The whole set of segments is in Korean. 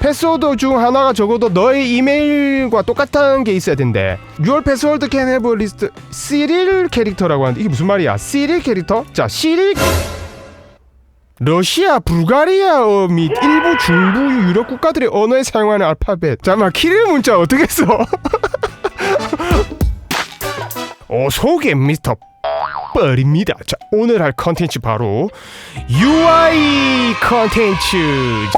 패스워드 중 하나가 적어도 너의 이메일과 똑같은 게 있어야 된대. Your password can 시릴 캐릭터라고 하는데 이게 무슨 말이야? 시릴 캐릭터? 자, 시릴 러시아, 불가리아어 및 일부 중부 유럽 국가들의 언어에 사용하는 알파벳. 잠깐만, 키릴 문자 어떻게 써? 어, 소개 미스터 뻘입니다. 자, 오늘 할 컨텐츠 바로 UI 컨텐츠.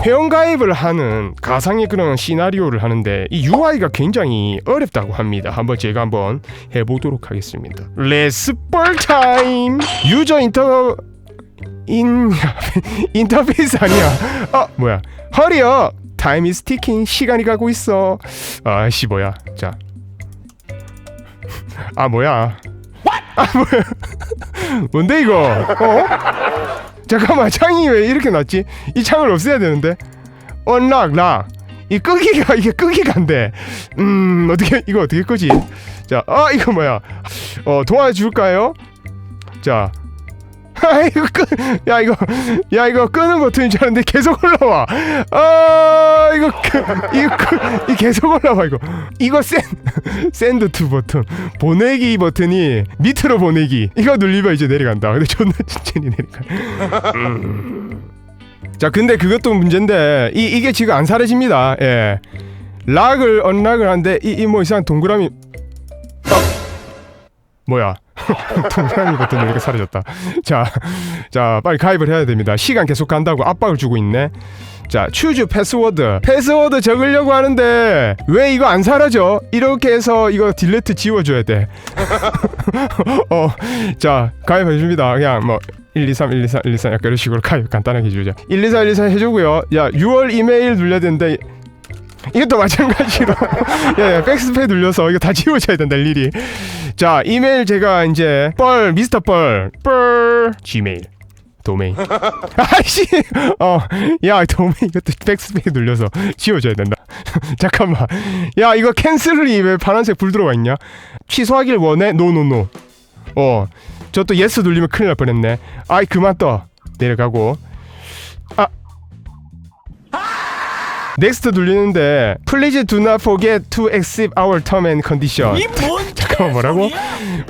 회원가입을 하는 가상의 그런 시나리오를 하는데 이 UI가 굉장히 어렵다고 합니다. 한번 제가 한번 해보도록 하겠습니다. 레스 뻘 타임. 유저 인터 인 인터페이스 아니야. 아 뭐야? 허리어. 타임 이 스 티킹 시간이 가고 있어. 아씨 뭐야? 자. 아 뭐야? 아 뭐야? 뭔데 이거? 어? 잠깐만 창이 왜 이렇게 났지? 이 창을 없애야 되는데. 언락 락. 이 끄기가 이게 끄기가 안 돼. 음 어떻게 이거 어떻게 끄지? 자, 아 이거 뭐야? 어 도와줄까요? 자. 아 이거 끄, 야 이거 야 이거 끄는 버튼인 줄 알았는데 계속 올라와. 아 이거 끄, 이거 끄, 이 계속 올라와 이거. 이거 샌 샌드 투 버튼 보내기 버튼이 밑으로 보내기 이거 눌리면 이제 내려간다. 근데 존나 천천히 내려가. 음. 자 근데 그것도 문제인데 이 이게 지금 안 사라집니다. 예. 락을 언락을 하는데 이 이 뭐 이상한 동그라미 뭐야? 동그라미 버튼 이렇게 사라졌다. 자, 자 빨리 가입을 해야 됩니다. 시간 계속 간다고 압박을 주고 있네. 자, 추즈 패스워드. 패스워드 적으려고 하는데 왜 이거 안 사라져? 이렇게 해서 이거 딜레트 지워줘야 돼. 어, 자 가입해 줍니다. 그냥 뭐. 1, 2, 3, 1, 2, 3, 1, 2, 3 약간 이런 식으로 가입 간단하게 해주자 1, 2, 4, 1, 2, 4 해주고요 야 6월 이메일 눌러야 되는데 이것도 마찬가지로 예, 예, 백스페 눌려서 이거 다 지워줘야 된다 일일이 자 이메일 제가 이제 뻘 미스터 뻘뻘 gmail 도메인 아이씨 어야 도메인 이것도 백스페 눌려서 지워줘야 된다. 잠깐만. 야 이거 캔슬이 왜 파란색 불 들어가 있냐? 취소하길 원해? 노노노 어저 또 예스 눌리면 큰일 날 뻔했네. 아이 그만 떠. 내려가고. 아. 넥스트 눌리는데 Please do not forget to accept our term and condition 잠깐만 뭐라고?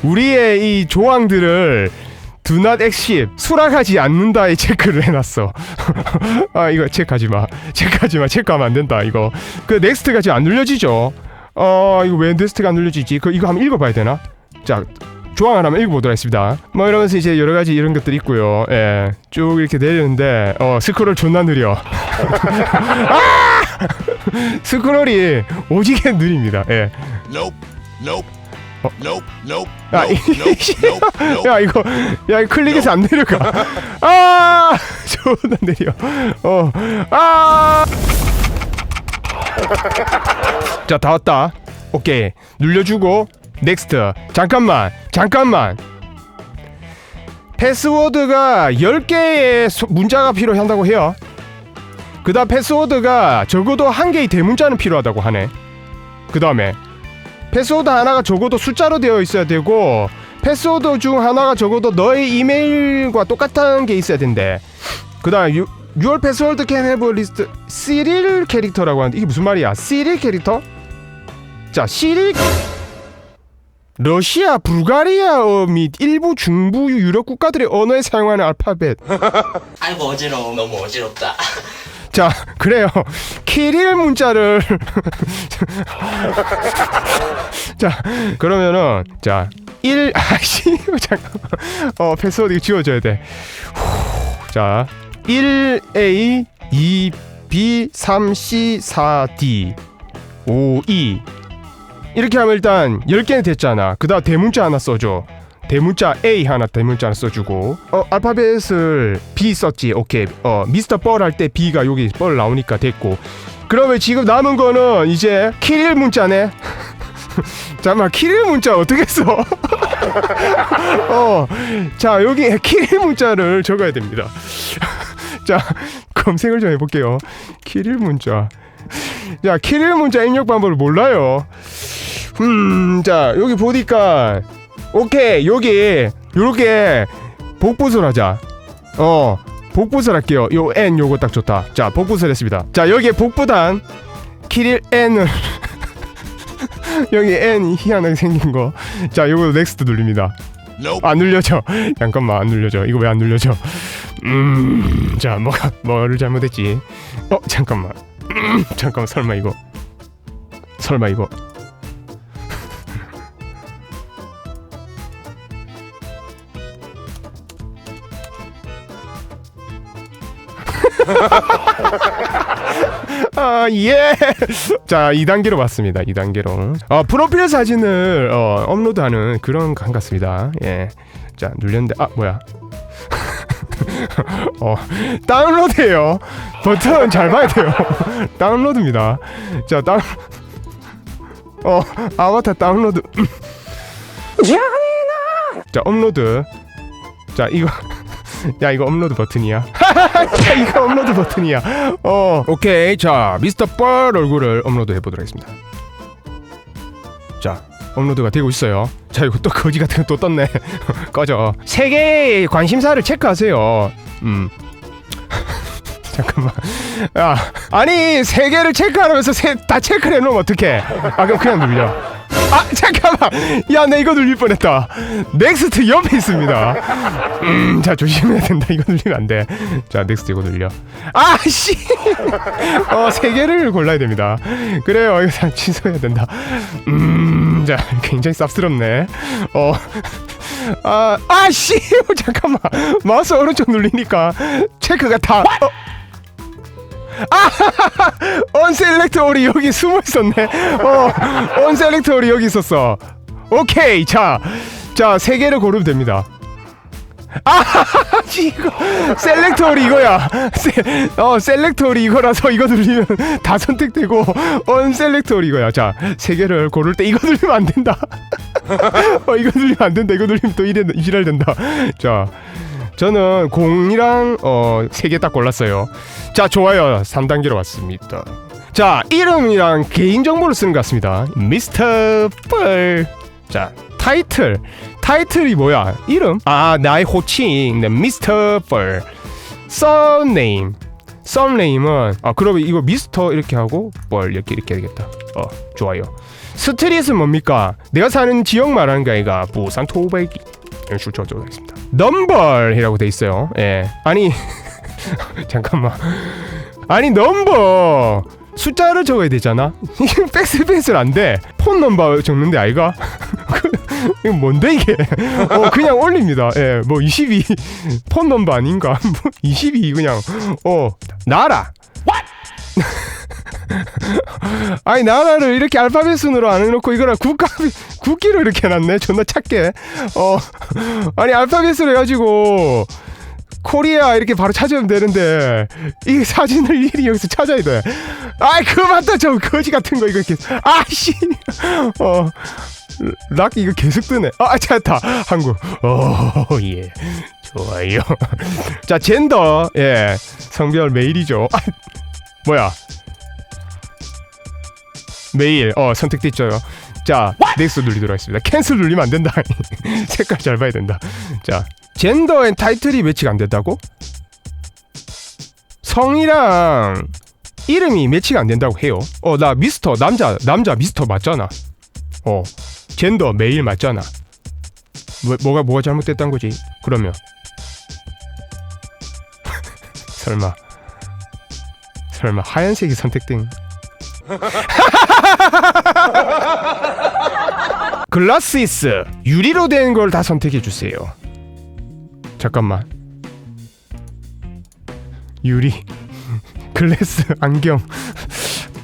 우리의 이 조항들을 do not accept 수락하지 않는다에 체크를 해놨어 아 이거 체크하지 마 체크하지 마 체크하면 안 된다 이거 그 넥스트가 지금 안 눌려지죠 어 이거 왜 넥스트가 안 눌려지지 그 이거 한번 읽어봐야 되나 자 조항을 한번 읽어보도록 하겠습니다. 뭐 이러면서 이제 여러 가지 이런 것들이 있고요. 예, 쭉 이렇게 내리는데 어 스크롤 존나 느려. 아! 스크롤이 오지게 느립니다. 예. Nope. Nope. Nope. Nope. 야. 이- Nope. Nope. Nope. 야 이거 야 이거 클릭해서 안 내려가. 아 존나 느려. 어. 아. 자 다 왔다. 오케이 눌려주고 넥스트. 잠깐만 잠깐만. 패스워드가 10개의 소- 문자가 필요한다고 해요. 그 다음 패스워드가 적어도 한 개의 대문자는 필요하다고 하네. 그 다음에 패스워드 하나가 적어도 숫자로 되어 있어야 되고 패스워드 중 하나가 적어도 너의 이메일과 똑같은 게 있어야 된대. 그다음 유, Your password can have a list 시릴 캐릭터라고 하는데 이게 무슨 말이야? 시릴 캐릭터? 자, 시릴 러시아, 불가리아어 및 일부 중부 유럽 국가들의 언어에 사용하는 알파벳. 아이고 어지러워 너무 어지럽다 자, 그래요. 키릴 문자를 자, 그러면은 자, 1 아씨 잠깐만. 어, 패스워드 이거 지워 줘야 돼. 후, 자, 1A 2B 3C 4D 5E 이렇게 하면 일단 10개는 됐잖아. 그다음 대문자 하나 써줘. 대문자 A 하나 대문자 하나 써주고. 어 알파벳을 B 썼지. 오케이. 어 미스터 뻘 할 때 B가 여기 뻘 나오니까 됐고. 그러면 지금 남은 거는 이제 키릴 문자네. 잠깐만 키릴 문자 어떻게 써? 어 자 여기 키릴 문자를 적어야 됩니다. 자 검색을 좀 해볼게요. 키릴 문자. 자 키릴 문자 입력 방법을 몰라요. 음 자 여기 보니까 오케이 여기 요렇게 복붙을 하자 어 복붙을 할게요. 요 N 요거 딱 좋다. 자, 복붙을 했습니다. 자, 여기에 복붙한 키릴 N을 여기 N 희한하게 생긴 거. 자, 요거 넥스트 눌립니다. 안 눌려져. 잠깐만 안 눌려져. 이거 왜 안 눌려져? 음, 자 뭐가 뭐를 잘못했지? 어 잠깐만. 음, 잠깐만 설마 이거 설마 이거 아, 예. 자, 2단계로 봤습니다. 2단계로. 어, 프로필 사진을 어, 업로드하는 그런 간 같습니다. 예. 자, 눌렸는데 아, 뭐야? 어, 다운로드예요. 버튼 잘 봐야 돼요. 다운로드입니다. 자, 다운 어, 아바타 다운로드. 자, 업로드. 자, 이거 야, 이거 업로드 버튼이야. 야, 이거 버튼이야. 어, 오케이. 자, 미스터 뻘 얼굴을 업로드 해보도록 하겠습니다. 자, 업로드가 되고 있어요. 자, 이거 또 거지 같은 거 또 떴네. 꺼져. 세 개의 관심사를 체크하세요. 음. 잠깐만. 야, 아니 세 개를 체크하면서 세, 다 체크를 해놓으면 어떡해? 아 그럼 그냥 눌려. 아 잠깐만. 야, 내 이거 눌릴 뻔했다. 넥스트 옆에 있습니다. 음, 자 조심해야 된다. 이거 눌리면 안 돼. 자, 넥스트 이거 눌려. 아 씨. 어, 세 개를 골라야 됩니다. 그래요. 이거 다 취소해야 된다. 음, 자, 굉장히 쌉스럽네. 어. 아, 아, 씨! 잠깐만. 마우스 오른쪽 눌리니까 체크가 다. 어. 아, 언셀렉트 올이 여기 숨어 있었네. 어, 언셀렉트 올이 여기 있었어. 오케이, 자, 자, 세 개를 고르면 됩니다. 아, 이거 셀렉트 올이 이거야. 세, 어, 셀렉트 올이 이거라서 이거 누르면 다 선택되고 언셀렉트 올이 이거야. 자, 세 개를 고를 때 이거 누르면 안 된다. 어, 이거 누르면 안 된다. 이거 누르면 또 이래 이랄 된다. 자, 저는 공이랑 어 세 개 딱 골랐어요. 자, 좋아요. 3단계로 왔습니다. 자, 이름이랑 개인 정보를 쓰는 것 같습니다. 미스터 펄. 자, 타이틀. 타이틀이 뭐야? 이름? 아, 나의 호칭. 네, 미스터 펄. 썸네임. 썸네임은 아, 그러면 이거 미스터 이렇게 하고 펄 이렇게 이렇게 해야겠다. 어, 좋아요. 스트릿은 뭡니까? 내가 사는 지역 말하는 게 아이가 부산 토백이 출처적으로 하겠습니다. 넘버이라고 돼 있어요. 예. 아니 잠깐만. 아니 넘버 숫자를 적어야 되잖아. 이거 백스페이스를 안 돼. 폰 넘버 적는데 아이가? 이거 뭔데 이게? 어 그냥 올립니다. 예, 뭐 22 폰 넘버 아닌가? 뭐22 그냥 어 나라. 아니 나라를 이렇게 알파벳 순으로 안 해놓고 이거를 국가 국기로 이렇게 해놨네. 존나 작게. 어 아니 알파벳으로 해가지고 코리아 이렇게 바로 찾으면 되는데 이 사진을 일이 여기서 찾아야 돼. 아이 그 맞다 저 거지 같은 거 이거 이렇게 아씨 어 락 이거 계속 뜨네. 아 찾았다 한국. 오예 좋아요. 자 젠더 예 성별 메일이죠. 아, 뭐야 메일 어 선택됐죠. 자 넥스 눌리도록 하겠습니다. 캔슬 눌리면 안 된다. 색깔 잘 봐야 된다. 자 젠더 앤 타이틀이 매치가 안 된다고? 성이랑 이름이 매치가 안 된다고 해요. 어 나 미스터 남자 남자 미스터 맞잖아. 어 젠더 메일 맞잖아. 뭐, 뭐가 뭐가 잘못됐단 거지? 그러면 설마 설마 하얀색이 선택된 글라스이스 유리로 된 걸 다 선택해 주세요. 잠깐만. 유리 글래스 안경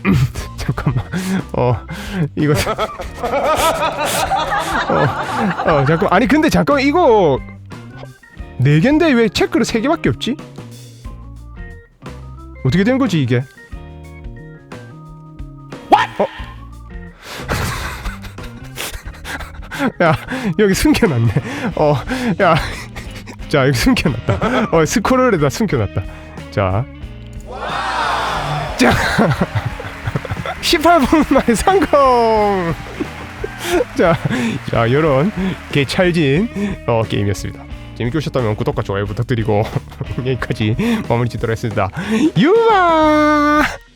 음, 잠깐만 어 이거 어, 어 잠깐 아니 근데 잠깐 이거 네 개인데 왜 체크를 세 개밖에 없지? 어떻게 된 거지 이게? 야 여기 숨겨놨네. 어, 야, 자 여기 숨겨놨다. 어 스크롤에다 숨겨놨다. 자, 자, 18분 만에 성공. 자, 자 이런 개 찰진 어 게임이었습니다. 재밌게 보셨다면 구독과 좋아요 부탁드리고 여기까지 마무리 짓도록 하겠습니다 유바